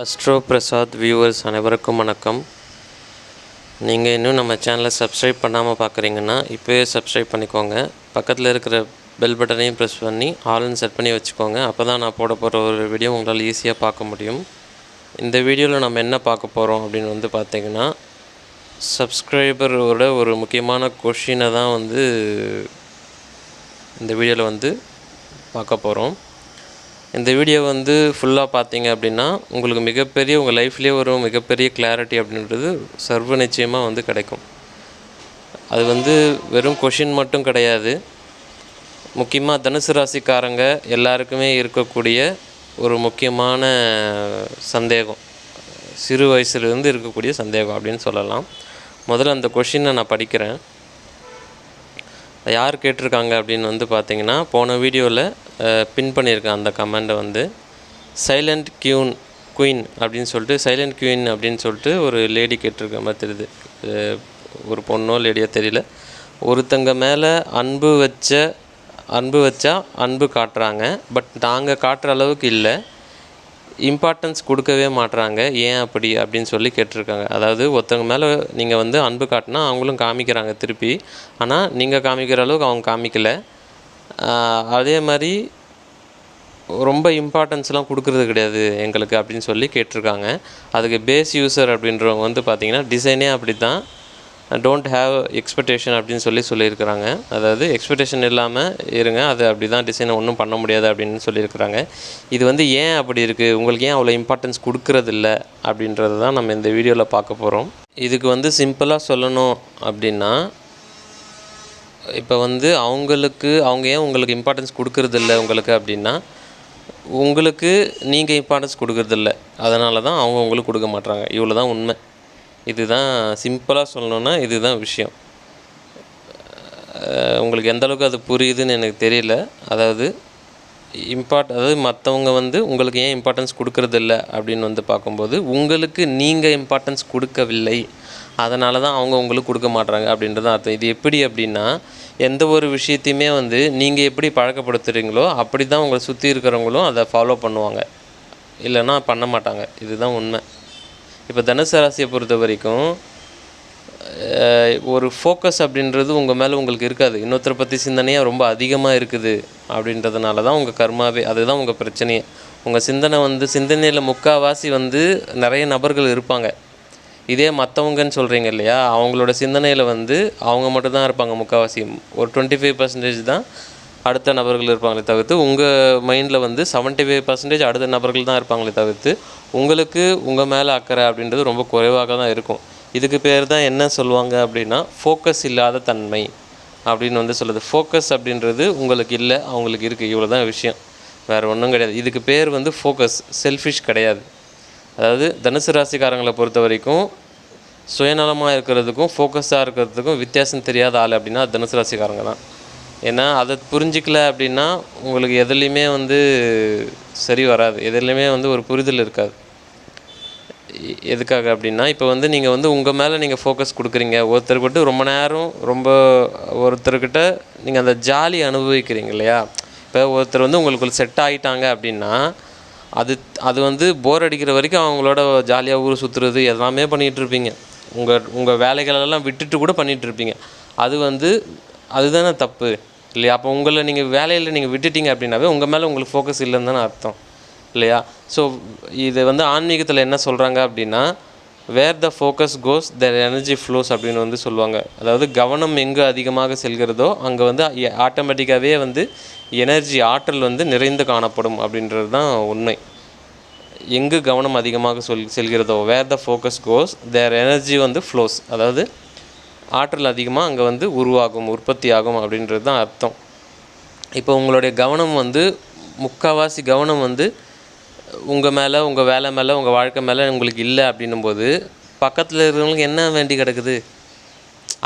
Astro Prasad viewers அனைவருக்கும் வணக்கம். நீங்கள் இன்னும் நம்ம சேனலை சப்ஸ்கிரைப் பண்ணாமல் பார்க்குறீங்கன்னா இப்போயே சப்ஸ்கிரைப் பண்ணிக்கோங்க. பக்கத்தில் இருக்கிற பெல் பட்டனையும் ப்ரெஸ் பண்ணி ஆல்னு செட் பண்ணி வச்சுக்கோங்க. அப்போ தான் நான் போட போகிற ஒரு வீடியோ உங்களால் ஈஸியாக பார்க்க முடியும். இந்த வீடியோவில் நம்ம என்ன பார்க்க போகிறோம் அப்படின்னு வந்து பார்த்தீங்கன்னா சப்ஸ்கிரைபரோட ஒரு முக்கியமான கொஷினை தான் வந்து இந்த வீடியோவில் வந்து பார்க்க போகிறோம் இந்த வீடியோ வந்து ஃபுல்லாக பார்த்தீங்க அப்படின்னா உங்களுக்கு மிகப்பெரிய உங்கள் லைஃப்லேயே ஒரு மிகப்பெரிய கிளாரிட்டி அப்படின்றது சர்வ நிச்சயமாக வந்து கிடைக்கும். அது வந்து வெறும் கொஷின் மட்டும் கிடையாது. முக்கியமாக தனுசு ராசிக்காரங்க எல்லாருக்குமே இருக்கக்கூடிய ஒரு முக்கியமான சந்தேகம். சிறு வயசுலேருந்து இருக்கக்கூடிய சந்தேகம் அப்படின்னு சொல்லலாம். முதல்ல அந்த கொஷினை நான் படிக்கிறேன். யார் கேட்டிருக்காங்க அப்படின்னு வந்து பார்த்தீங்கன்னா போன வீடியோவில் பின் பண்ணியிருக்கேன் அந்த கமெண்டை வந்து சைலண்ட் கியூன் குயின் அப்படின்னு சொல்லிட்டு சைலண்ட் குயின் அப்படின்னு சொல்லிட்டு ஒரு லேடி கேட்டிருக்க மாதிரி தெரியுது. ஒரு பொண்ணோ லேடியோ தெரியல. ஒருத்தங்க மேலே அன்பு வச்ச அன்பு வச்சா அன்பு காட்டுறாங்க. பட் நாங்கள் காட்டுற அளவுக்கு இல்லை. இம்பார்ட்டன்ஸ் கொடுக்கவே மாட்றாங்க. ஏன் அப்படி? அப்படின்னு சொல்லி கேட்டிருக்காங்க. அதாவது ஒருத்தவங்க மேலே நீங்கள் வந்து அன்பு காட்டினா அவங்களும் காமிக்கிறாங்க திருப்பி. ஆனால் நீங்கள் காமிக்கிற அளவுக்கு அவங்க காமிக்கல. அதே மாதிரி ரொம்ப இம்பார்ட்டன்ஸ்லாம் கொடுக்குறது கிடையாது எங்களுக்கு அப்படின்னு சொல்லி கேட்டிருக்காங்க. அதுக்கு பேஸ் யூசர் அப்படின்றவங்க வந்து பார்த்திங்கன்னா டிசைனே அப்படி தான் டோன்ட் ஹேவ் எக்ஸ்பெக்டேஷன் அப்படின்னு சொல்லி சொல்லியிருக்கிறாங்க. அதாவது எக்ஸ்பெக்டேஷன் இல்லாமல் இருங்க அது அப்படி தான் டிசைனை ஒன்றும் பண்ண முடியாது அப்படின்னு சொல்லியிருக்கிறாங்க. இது வந்து ஏன் அப்படி இருக்குது உங்களுக்கு ஏன் அவ்வளோ இம்பார்ட்டன்ஸ் கொடுக்கறதில்ல? அப்படின்றது தான் நம்ம இந்த வீடியோவில் பார்க்க போகிறோம் இதுக்கு வந்து சிம்பிளாக சொல்லணும் அப்படின்னா இப்போ வந்து அவங்களுக்கு அவங்க ஏன் உங்களுக்கு இம்பார்ட்டன்ஸ் கொடுக்கறதில்ல உங்களுக்கு அப்படின்னா உங்களுக்கு நீங்கள் இம்பார்ட்டன்ஸ் கொடுக்கறதில்ல. அதனால தான் அவங்க உங்களுக்கு கொடுக்க மாட்டாங்க இவ்வளோ தான் உண்மை. இதுதான் சிம்பிளாக சொல்லணுன்னா இதுதான் விஷயம். உங்களுக்கு எந்த அளவுக்கு அது புரியுதுன்னு எனக்கு தெரியல. அதாவது இம்பார்ட் அதாவது மற்றவங்க வந்து உங்களுக்கு ஏன் இம்பார்ட்டன்ஸ் கொடுக்கறதில்ல அப்படின்னு வந்து பார்க்கும்போது உங்களுக்கு நீங்கள் இம்பார்ட்டன்ஸ் கொடுக்கவில்லை. அதனால தான் அவங்க உங்களுக்கு கொடுக்க மாட்றாங்க அப்படின்றது அர்த்தம். இது எப்படி அப்படின்னா எந்த ஒரு விஷயத்தையுமே வந்து நீங்கள் எப்படி பழக்கப்படுத்துகிறீங்களோ அப்படி தான் உங்களை சுற்றி இருக்கிறவங்களும் அதை ஃபாலோ பண்ணுவாங்க. இல்லைன்னா பண்ண மாட்டாங்க. இதுதான் உண்மை. இப்போ தனுசு ராசியை பொறுத்த வரைக்கும் ஒரு ஃபோக்கஸ் அப்படின்றது உங்கள் மேலே உங்களுக்கு இருக்காது. இன்னொருத்தரை பற்றி சிந்தனையாக ரொம்ப அதிகமாக இருக்குது அப்படின்றதுனால தான் உங்கள் கர்மாவே அதுதான் உங்கள் பிரச்சனையே. உங்கள் சிந்தனை வந்து சிந்தனையில் முக்கால்வாசி வந்து நிறைய நபர்கள் இருப்பாங்க. இதே மற்றவங்கன்னு சொல்கிறீங்க இல்லையா அவங்களோட சிந்தனையில் வந்து அவங்க மட்டும்தான் இருப்பாங்க முக்கால்வாசி ஒரு டுவெண்ட்டி ஃபைவ் பர்சன்டேஜ் தான் அடுத்த நபர்கள் இருப்பாங்களே தவிர்த்து உங்கள் மைண்டில் வந்து செவன்ட்டி ஃபைவ் பர்சன்டேஜ் அடுத்த நபர்கள் தான் இருப்பாங்களே தவிர்த்து உங்களுக்கு உங்கள் மேலே அக்கறை அப்படின்றது ரொம்ப குறைவாக தான் இருக்கும். இதுக்கு பேர் தான் என்ன சொல்லுவாங்க அப்படின்னா ஃபோக்கஸ் இல்லாத தன்மை அப்படின்னு வந்து சொல்லுது. ஃபோக்கஸ் அப்படின்றது உங்களுக்கு இல்லை அவங்களுக்கு இருக்குது இவ்வளோ தான் விஷயம். வேறு ஒன்றும் கிடையாது. இதுக்கு பேர் வந்து ஃபோக்கஸ் செல்ஃபிஷ் கிடையாது. அதாவது தனுசு ராசிக்காரங்களை பொறுத்த வரைக்கும் சுயநலமாக இருக்கிறதுக்கும் ஃபோக்கஸாக இருக்கிறதுக்கும் வித்தியாசம் தெரியாத ஆள் அப்படின்னா தனுசு ராசிக்காரங்க தான். ஏன்னா அதை புரிஞ்சிக்கல அப்படின்னா உங்களுக்கு எதுலேயுமே வந்து சரி வராது. எதுலேயுமே வந்து ஒரு புரிதல் இருக்காது. எதுக்காக அப்படின்னா இப்போ வந்து நீங்கள் வந்து உங்கள் மேலே நீங்கள் ஃபோக்கஸ் கொடுக்குறீங்க. ஒருத்தர்கிட்ட ரொம்ப நேரம் ரொம்ப ஒருத்தர்கிட்ட நீங்கள் அந்த ஜாலி அனுபவிக்கிறீங்க இல்லையா? இப்போ ஒருத்தர் வந்து உங்களுக்கு செட் ஆகிட்டாங்க அப்படின்னா அது அது வந்து போர் அடிக்கிற வரைக்கும் அவங்களோட ஜாலியாக ஊர் சுற்றுறது எல்லாமே பண்ணிகிட்ருப்பீங்க உங்கள் உங்கள் வேலைகளெல்லாம் விட்டுட்டு கூட பண்ணிகிட்ருப்பீங்க அது வந்து அதுதானே தப்பு. இல்லையா? அப்போ உங்களை நீங்கள் வேலையில் நீங்கள் விட்டுட்டீங்க அப்படின்னாவே உங்கள் மேலே உங்களுக்கு ஃபோக்கஸ் இல்லைன்னு தானே அர்த்தம். இல்லையா? ஸோ இது வந்து ஆன்மீகத்தில் என்ன சொல்கிறாங்க அப்படின்னா where the focus goes the energy flows அப்படின்னு வந்து சொல்லுவாங்க. அதாவது கவனம் எங்கே அதிகமாக செல்கிறதோ அங்கே வந்து ஆட்டோமேட்டிக்காகவே வந்து எனர்ஜி ஆற்றல் வந்து நிறைந்து காணப்படும் அப்படின்றது தான் உண்மை. எங்கு கவனம் அதிகமாக சொல் செல்கிறதோ where the focus goes there energy வந்து ஃப்ளோஸ் அதாவது ஆற்றல் அதிகமாக அங்கே வந்து உருவாகும் உற்பத்தி ஆகும் அப்படின்றது தான் அர்த்தம். இப்போ உங்களுடைய கவனம் வந்து முக்கால்வாசி கவனம் வந்து உங்கள் மேலே உங்கள் வேலை மேலே உங்கள் வாழ்க்கை மேலே உங்களுக்கு இல்லை அப்படின்னும்போது பக்கத்தில் இருக்கிறவங்களுக்கு என்ன வேண்டி கிடக்குது?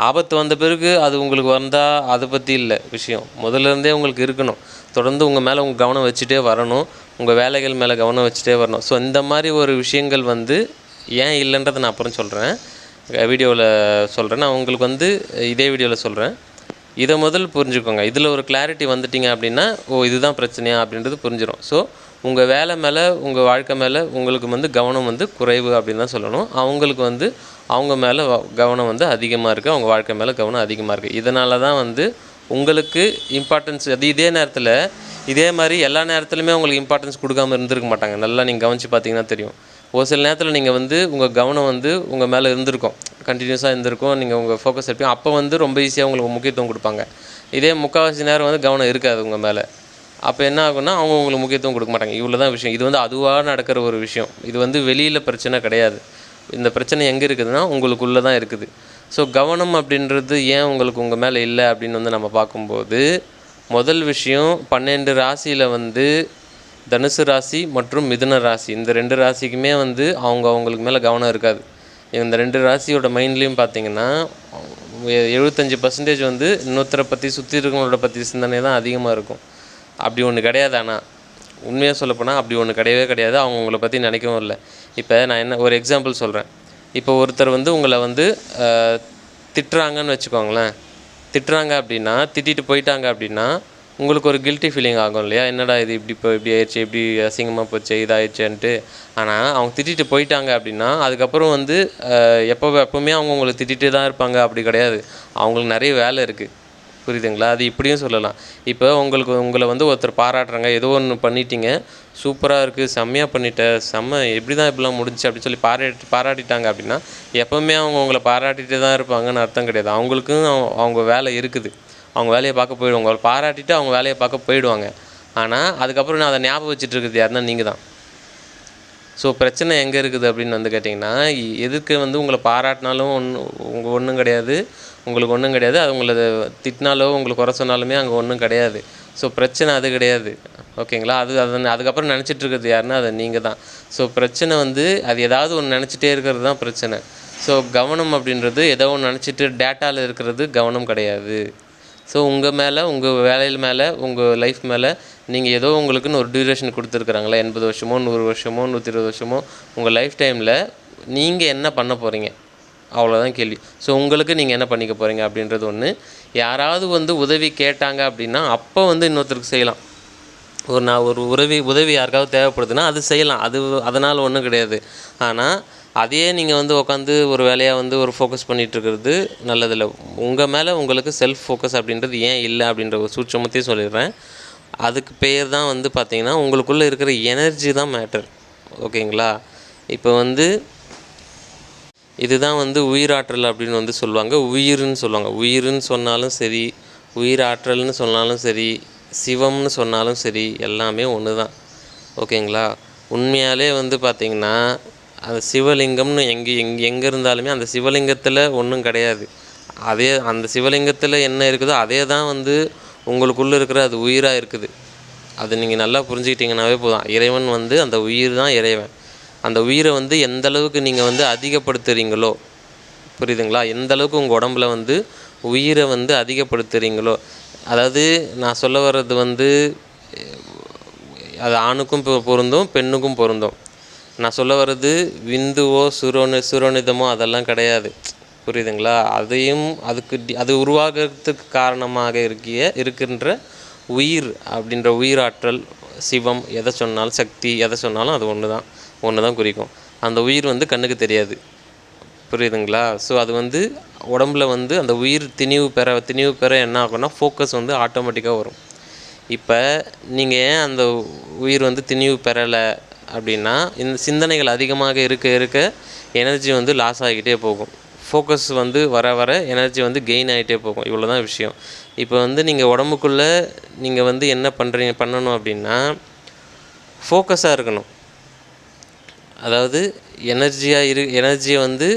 ஆபத்து வந்த பிறகு அது உங்களுக்கு வந்தால் அதை பற்றி இல்லை விஷயம். முதல்ல இருந்தே உங்களுக்கு இருக்கணும். தொடர்ந்து உங்கள் மேலே உங்கள் கவனம் வச்சுட்டே வரணும். உங்கள் வேலைகள் மேலே கவனம் வச்சுட்டே வரணும். ஸோ இந்த மாதிரி ஒரு விஷயங்கள் வந்து ஏன் இல்லைன்றதை நான் அப்புறம் சொல்கிறேன் வீடியோவில் சொல்கிறேன் நான் உங்களுக்கு வந்து இதே வீடியோவில் சொல்கிறேன் இதை முதல் புரிஞ்சுக்கோங்க. இதில் ஒரு கிளாரிட்டி வந்துட்டீங்க அப்படின்னா ஓ இதுதான் பிரச்சனையா அப்படின்றது புரிஞ்சிடும் ஸோ உங்கள் வேலை மேலே உங்கள் வாழ்க்கை மேலே உங்களுக்கு வந்து கவனம் வந்து குறைவு அப்படின்னு தான் சொல்லணும். அவங்களுக்கு வந்து அவங்க மேலே கவனம் வந்து அதிகமாக இருக்குது அவங்க வாழ்க்கை மேலே கவனம் அதிகமாக இருக்குது இதனால தான் வந்து உங்களுக்கு இம்பார்ட்டன்ஸ் அது இதே நேரத்தில் இதே மாதிரி எல்லா நேரத்துலையுமே உங்களுக்கு இம்பார்ட்டன்ஸ் கொடுக்காம இருந்திருக்க மாட்டாங்க. நல்லா நீங்கள் கவனித்து பார்த்தீங்கன்னா தெரியும். ஒரு சில நேரத்தில் நீங்கள் வந்து உங்கள் கவனம் வந்து உங்கள் மேலே இருந்திருக்கும். கண்டினியூஸாக இருந்திருக்கும். நீங்கள் உங்கள் ஃபோக்கஸ் இருப்பீங்க அப்போ வந்து ரொம்ப ஈஸியாக உங்களுக்கு முக்கியத்துவம் கொடுப்பாங்க. இதே முக்கால்வாசி நேரம் வந்து கவனம் இருக்காது உங்கள் மேலே. அப்போ என்ன ஆகும்னா அவங்க உங்களுக்கு முக்கியத்துவம் கொடுக்க மாட்டாங்க. இவ்வளோ தான் விஷயம். இது வந்து அதுவாக நடக்கிற ஒரு விஷயம். இது வந்து வெளியில் பிரச்சனை கிடையாது. இந்த பிரச்சனை எங்கே இருக்குதுன்னா உங்களுக்குள்ளே தான் இருக்குது. ஸோ கவனம் அப்படின்றது ஏன் உங்களுக்கு உங்கள் மேலே இல்லை அப்படின்னு வந்து நம்ம பார்க்கும்போது முதல் விஷயம் பன்னெண்டு ராசியில் வந்து தனுசு ராசி மற்றும் மிதுன ராசி. இந்த ரெண்டு ராசிக்குமே வந்து அவங்க அவங்களுக்கு மேலே கவனம் இருக்காது. இந்த ரெண்டு ராசியோட மைண்ட்லேயும் பார்த்தீங்கன்னா எழுபத்தஞ்சி பர்சன்டேஜ் வந்து இன்னொருத்தரை பற்றி சுற்றி இருக்கவங்களோட பற்றி சிந்தனை தான் அதிகமாக இருக்கும். அப்படி ஒன்று கிடையாது ஆனால் உண்மையாக சொல்லப்போனால் அப்படி ஒன்று கிடையவே கிடையாது. அவங்க உங்களை பற்றி நினைக்கவும் இல்லை. இப்போ நான் என்ன ஒரு எக்ஸாம்பிள் சொல்கிறேன் இப்போ ஒருத்தர் வந்து உங்களை வந்து திட்டுறாங்கன்னு வச்சுக்கோங்களேன். திட்டுறாங்க அப்படின்னா திட்டிட்டு போயிட்டாங்க அப்படின்னா உங்களுக்கு ஒரு கில்ட்டி ஃபீலிங் ஆகும் இல்லையா? என்னடா இது இப்படி இப்போ இப்படி ஆயிடுச்சு இப்படி அசிங்கமாக போச்சு இதாயிடுச்சுன்ட்டு. ஆனால் அவங்க திட்டிட்டு போயிட்டாங்க அப்படின்னா அதுக்கப்புறம் வந்து எப்போ எப்போவுமே அவங்க உங்களை திட்டிகிட்டே தான் இருப்பாங்க. அப்படி கிடையாது. அவங்களுக்கு நிறைய வேலை இருக்குது புரியுதுங்களா? அது இப்படியும் சொல்லலாம். இப்போ உங்களுக்கு உங்களை வந்து ஒருத்தர் பாராட்டுறாங்க ஏதோ ஒன்று பண்ணிட்டீங்க. சூப்பராக இருக்குது செம்மையாக பண்ணிட்ட செம்ம எப்படி தான் இப்படிலாம் முடிஞ்சுச்சு அப்படின்னு சொல்லி பாராட்டி பாராட்டிட்டாங்க அப்படின்னா எப்போவுமே அவங்க உங்களை பாராட்டிகிட்டே தான் இருப்பாங்கன்னு அர்த்தம் கிடையாது. அவங்களுக்கும் அவங்க- அவங்க வேலை இருக்குது. அவங்க வேலையை பார்க்க போயிடுவாங்க. உங்களை பாராட்டிட்டு அவங்க வேலையை பார்க்க போயிடுவாங்க. ஆனால் அதுக்கப்புறம் நான் அதை ஞாபகம் வச்சுட்டு இருக்கிறது யாருன்னா நீங்கள் தான் ஸோ பிரச்சனை எங்கே இருக்குது அப்படின்னு வந்து கேட்டிங்கன்னா எதுக்கு வந்து உங்களை பாராட்டினாலும் ஒன்று உங்கள் ஒன்றும் கிடையாது. உங்களுக்கு ஒன்றும் கிடையாது. அது உங்களை திட்டினாலோ உங்களுக்கு குறை சொன்னாலுமே அங்கே ஒன்றும் கிடையாது. ஸோ பிரச்சனை அது கிடையாது. ஓகேங்களா? அது அதை அதுக்கப்புறம் நினச்சிட்டு இருக்கிறது யாருன்னா அது நீங்கள் தான் ஸோ பிரச்சனை வந்து அது ஏதாவது ஒன்று நினச்சிட்டே இருக்கிறது தான் பிரச்சனை. ஸோ கவனம் அப்படின்றது ஏதோ ஒன்று நினச்சிட்டு டேட்டாவில் இருக்கிறது கவனம் கிடையாது. ஸோ உங்கள் மேலே உங்கள் வேலையில் மேலே உங்கள் லைஃப் மேலே நீங்கள் ஏதோ உங்களுக்குன்னு ஒரு டியூரேஷன் கொடுத்துருக்குறாங்களா எண்பது வருஷமோ நூறு வருஷமோ நூற்றி இருபது வருஷமோ உங்கள் லைஃப் டைமில் நீங்கள் என்ன பண்ண போகிறீங்க அவ்வளோதான் கேள்வி. ஸோ உங்களுக்கு நீங்கள் என்ன பண்ணிக்க போகிறீங்க அப்படின்றது ஒன்று யாராவது வந்து உதவி கேட்டாங்க அப்படின்னா அப்போ வந்து இன்னொருத்தருக்கு செய்யலாம். ஒரு நான் ஒரு உதவி உதவி யாருக்காவது தேவைப்படுதுன்னா அது செய்யலாம். அது அதனால் ஒன்றும் கிடையாது. ஆனால் அதையே நீங்கள் வந்து உட்காந்து ஒரு வேலையாக வந்து ஒரு ஃபோக்கஸ் பண்ணிகிட்டு இருக்கிறது நல்லதில்லை. உங்கள் மேலே உங்களுக்கு செல்ஃப் ஃபோக்கஸ் அப்படின்றது ஏன் இல்லை அப்படின்ற ஒரு சூட்சமத்தையும் சொல்லிடுறேன். அதுக்கு பேர் தான் வந்து பார்த்தீங்கன்னா உங்களுக்குள்ளே இருக்கிற எனர்ஜி தான் மேட்டர் ஓகேங்களா? இப்போ வந்து இதுதான் வந்து உயிராற்றல் அப்படின்னு வந்து சொல்லுவாங்க. உயிர்னு சொல்லுவாங்க. உயிர்னு சொன்னாலும் சரி உயிராற்றல்னு சொன்னாலும் சரி சிவம்னு சொன்னாலும் சரி எல்லாமே ஒன்று தான் ஓகேங்களா? உண்மையாலே வந்து பார்த்திங்கன்னா அந்த சிவலிங்கம்னு எங்கே எங்கே எங்கே இருந்தாலுமே அந்த சிவலிங்கத்தில் ஒன்றும் கிடையாது. அதே அந்த சிவலிங்கத்தில் என்ன இருக்குதோ அதே தான் வந்து உங்களுக்குள்ளே இருக்கிற அது உயிராக இருக்குது. அது நீங்கள் நல்லா புரிஞ்சுக்கிட்டிங்கனாவே போதும். இறைவன் வந்து அந்த உயிர் தான் இறைவன். அந்த உயிரை வந்து எந்த அளவுக்கு நீங்கள் வந்து அதிகப்படுத்துகிறீங்களோ புரியுதுங்களா? எந்த அளவுக்கு உங்கள் உடம்புல வந்து உயிரை வந்து அதிகப்படுத்துகிறீங்களோ அதாவது நான் சொல்ல வர்றது வந்து அது ஆணுக்கும் பொருந்தும் பெண்ணுக்கும் பொருந்தும். நான் சொல்ல வர்றது விந்துவோ சுரோனி சுரோனிதமோ அதெல்லாம் கிடையாது. புரியுதுங்களா? அதையும் அதுக்கு அது உருவாகிறதுக்கு காரணமாக இருக்கிய இருக்கின்ற உயிர் அப்படின்ற உயிராற்றல் சிவம் எதை சொன்னாலும் சக்தி எதை சொன்னாலும் அது ஒன்று தான் ஒன்று தான் குறிக்கும். அந்த உயிர் வந்து கண்ணுக்கு தெரியாது. புரியுதுங்களா? ஸோ அது வந்து உடம்புல வந்து அந்த உயிர் திணிவு பெற திணிவு பெற என்ன ஆகும்னா ஃபோக்கஸ் வந்து ஆட்டோமேட்டிக்காக வரும். இப்போ நீங்கள் ஏன் அந்த உயிர் வந்து திணிவு பெறலை அப்படின்னா இந்த சிந்தனைகள் அதிகமாக இருக்க இருக்க எனர்ஜி வந்து லாஸ் ஆகிக்கிட்டே போகும். ஃபோக்கஸ் வந்து வர வர எனர்ஜி வந்து கெயின் ஆகிட்டே போகும். இவ்வளோ தான் விஷயம். இப்போ வந்து நீங்கள் உடம்புக்குள்ளே நீங்கள் வந்து என்ன பண்ணுறீங்க பண்ணணும் அப்படின்னா ஃபோக்கஸாக இருக்கணும். அதாவது எனர்ஜியாக இரு எனர்ஜியை வந்து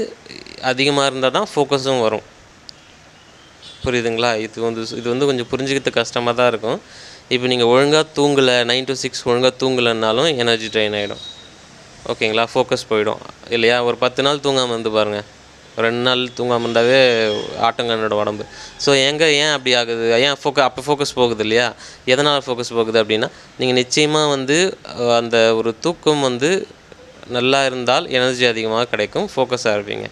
அதிகமாக இருந்தால் தான் ஃபோக்கஸும் வரும். புரியுதுங்களா? இது வந்து இது வந்து கொஞ்சம் புரிஞ்சுக்கிறது கஷ்டமாக தான் இருக்கும். இப்போ நீங்கள் ஒழுங்காக தூங்கலை நைன் டு சிக்ஸ் ஒழுங்காக தூங்கலைன்னாலும் எனர்ஜி ட்ரெயின் ஆகிடும் ஓகேங்களா? ஃபோக்கஸ் போயிடும். இல்லையா? ஒரு பத்து நாள் தூங்காமல் வந்து பாருங்கள் ரெண்டு நாள் தூங்காமல் இருந்தாவே ஆட்டங்கண்ணோட உடம்பு. ஸோ எங்கே ஏன் அப்படி ஆகுது? ஏன் ஃபோக்க அப்போ ஃபோக்கஸ் போகுது இல்லையா? எதனால் ஃபோக்கஸ் போகுது அப்படின்னா நீங்கள் நிச்சயமாக வந்து அந்த ஒரு தூக்கம் வந்து நல்லா இருந்தால் எனர்ஜி அதிகமாக கிடைக்கும். ஃபோக்கஸாக இருப்பீங்க.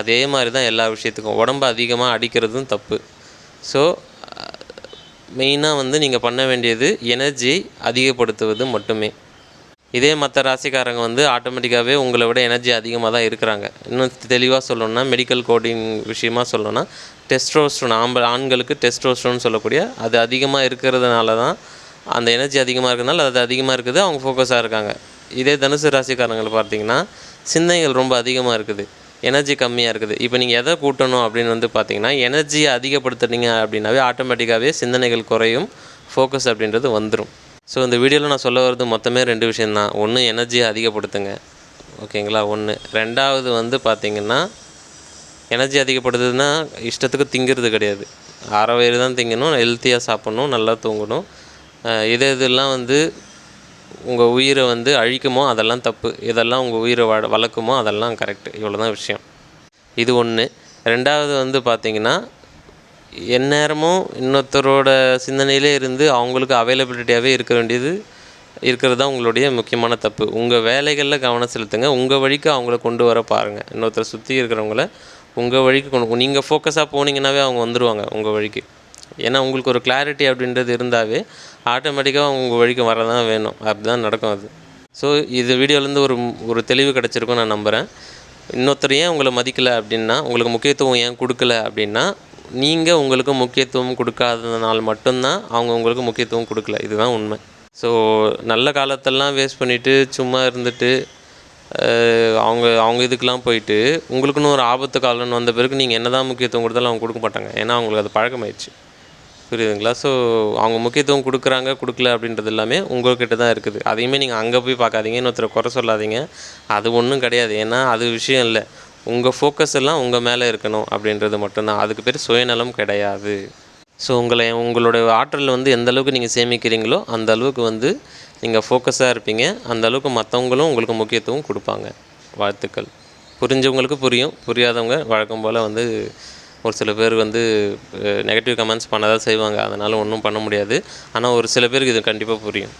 அதே மாதிரி தான் எல்லா விஷயத்துக்கும். உடம்பு அதிகமாக அடிக்கிறதும் தப்பு. ஸோ மெயினாக வந்து நீங்கள் பண்ண வேண்டியது எனர்ஜியை அதிகப்படுத்துவது மட்டுமே. இதே மற்ற ராசிக்காரங்க வந்து ஆட்டோமேட்டிக்காகவே உங்களை விட எனர்ஜி அதிகமாக தான் இருக்கிறாங்க. இன்னும் தெளிவாக சொல்லணும்னா மெடிக்கல் கோடிங் விஷயமா சொல்லணும்னா டெஸ்ட்ரோஸ்ட்ரோன் ஆம்ப ஆண்களுக்கு டெஸ்ட்ரோஸ்ட்ரோன் சொல்லக்கூடிய அது அதிகமாக இருக்கிறதுனால தான் அந்த எனர்ஜி அதிகமாக இருக்கிறதுனால அது அதிகமாக இருக்குது அவங்க ஃபோக்கஸாக இருக்காங்க. இதே தனுசு ராசிக்காரங்களை பார்த்தீங்கன்னா சிந்தனைகள் ரொம்ப அதிகமாக இருக்குது. எனர்ஜி கம்மியாக இருக்குது. இப்போ நீங்கள் எதை கூட்டணும் அப்படின்னு வந்து பார்த்தீங்கன்னா எனர்ஜியை அதிகப்படுத்துனீங்க அப்படின்னாவே ஆட்டோமேட்டிக்காகவே சிந்தனைகள் குறையும் ஃபோக்கஸ் அப்படின்றது வந்துடும் ஸோ இந்த வீடியோவில் நான் சொல்ல வர்றது மொத்தமே ரெண்டு விஷயந்தான் ஒன்று எனர்ஜியை அதிகப்படுத்துங்க. ஓகேங்களா ஒன்று ரெண்டாவது வந்து பார்த்தீங்கன்னா எனர்ஜி அதிகப்படுத்துதுன்னா இஷ்டத்துக்கு திங்கிறது கிடையாது. அரை வயிறு தான் திங்கணும் ஹெல்த்தியாக சாப்பிட்ணும் நல்லா தூங்கணும். அஹ் இதெல்லாம் வந்து உங்கள் உயிரை வந்து அழிக்குமோ அதெல்லாம் தப்பு. இதெல்லாம் உங்கள் உயிரை வ வளர்க்குமோ அதெல்லாம் கரெக்டு இவ்வளோ தான் விஷயம். இது ஒன்று ரெண்டாவது வந்து பார்த்திங்கன்னா எந்நேரமும் இன்னொருத்தரோட சிந்தனையிலே இருந்து அவங்களுக்கு அவைலபிலிட்டியாகவே இருக்க வேண்டியது இருக்கிறது தான் உங்களுடைய முக்கியமான தப்பு. உங்கள் வேலைகளில் கவனம் செலுத்துங்க. உங்கள் வழிக்கு அவங்கள கொண்டு வர பாருங்கள் இன்னொருத்தரை சுற்றி இருக்கிறவங்கள உங்கள் வழிக்கு கொண்டு நீங்கள் ஃபோக்கஸாக போனீங்கன்னாவே அவங்க வந்துடுவாங்க உங்கள் வழிக்கு. ஏன்னா உங்களுக்கு ஒரு கிளாரிட்டி அப்படின்றது இருந்தாவே ஆட்டோமேட்டிக்காக உங்கள் வழிக்கு வரதான் வேணும். அப்படிதான் நடக்கும் அது. ஸோ இது வீடியோலேருந்து ஒரு ஒரு தெளிவு கிடச்சிருக்கும் நான் நம்புகிறேன் இன்னொருத்தர் ஏன் உங்களை மதிக்கலை அப்படின்னா உங்களுக்கு முக்கியத்துவம் ஏன் கொடுக்கல அப்படின்னா நீங்கள் உங்களுக்கு முக்கியத்துவம் கொடுக்காததுனால மட்டும்தான் அவங்க உங்களுக்கு முக்கியத்துவம் கொடுக்கல. இதுதான் உண்மை. ஸோ நல்ல காலத்தெல்லாம் வேஸ்ட் பண்ணிவிட்டு சும்மா இருந்துட்டு அவங்க அவங்க இதுக்கெலாம் போயிட்டு உங்களுக்குன்னு ஒரு ஆபத்து காலம்னு வந்த பிறகு நீங்கள் என்ன தான் முக்கியத்துவம் கொடுத்தாலும் அவங்க கொடுக்க மாட்டாங்க. ஏன்னா அவங்களுக்கு அது பழக்கமாயிடுச்சு. புரியுதுங்களா? ஸோ அவங்க முக்கியத்துவம் கொடுக்குறாங்க கொடுக்கல அப்படின்றது எல்லாமே உங்கள்கிட்ட தான் இருக்குது. அதையுமே நீங்கள் அங்கே போய் பார்க்காதீங்க இன்னொருத்தரை குறை சொல்லாதீங்க. அது ஒன்றும் கிடையாது. ஏன்னா அது விஷயம் இல்லை. உங்கள் ஃபோக்கஸ் எல்லாம் உங்கள் மேலே இருக்கணும் அப்படின்றது மட்டும்தான். அதுக்கு பேர் சுயநலம் கிடையாது. ஸோ உங்களை உங்களுடைய ஆற்றல் வந்து எந்த அளவுக்கு நீங்கள் சேமிக்கிறீங்களோ அந்த அளவுக்கு வந்து நீங்கள் ஃபோக்கஸாக இருப்பீங்க. அந்த அளவுக்கு மற்றவங்களும் உங்களுக்கு முக்கியத்துவம் கொடுப்பாங்க. வாழ்த்துக்கள். புரிஞ்சவங்களுக்கு புரியும். புரியாதவங்க வழக்கம் போல் வந்து ஒரு சில பேர் வந்து நெகட்டிவ் கமெண்ட்ஸ் பண்ண தான் செய்வாங்க. அதனால் ஒன்றும் பண்ண முடியாது. ஆனால் ஒரு சில பேருக்கு இது கண்டிப்பாக புரியும்.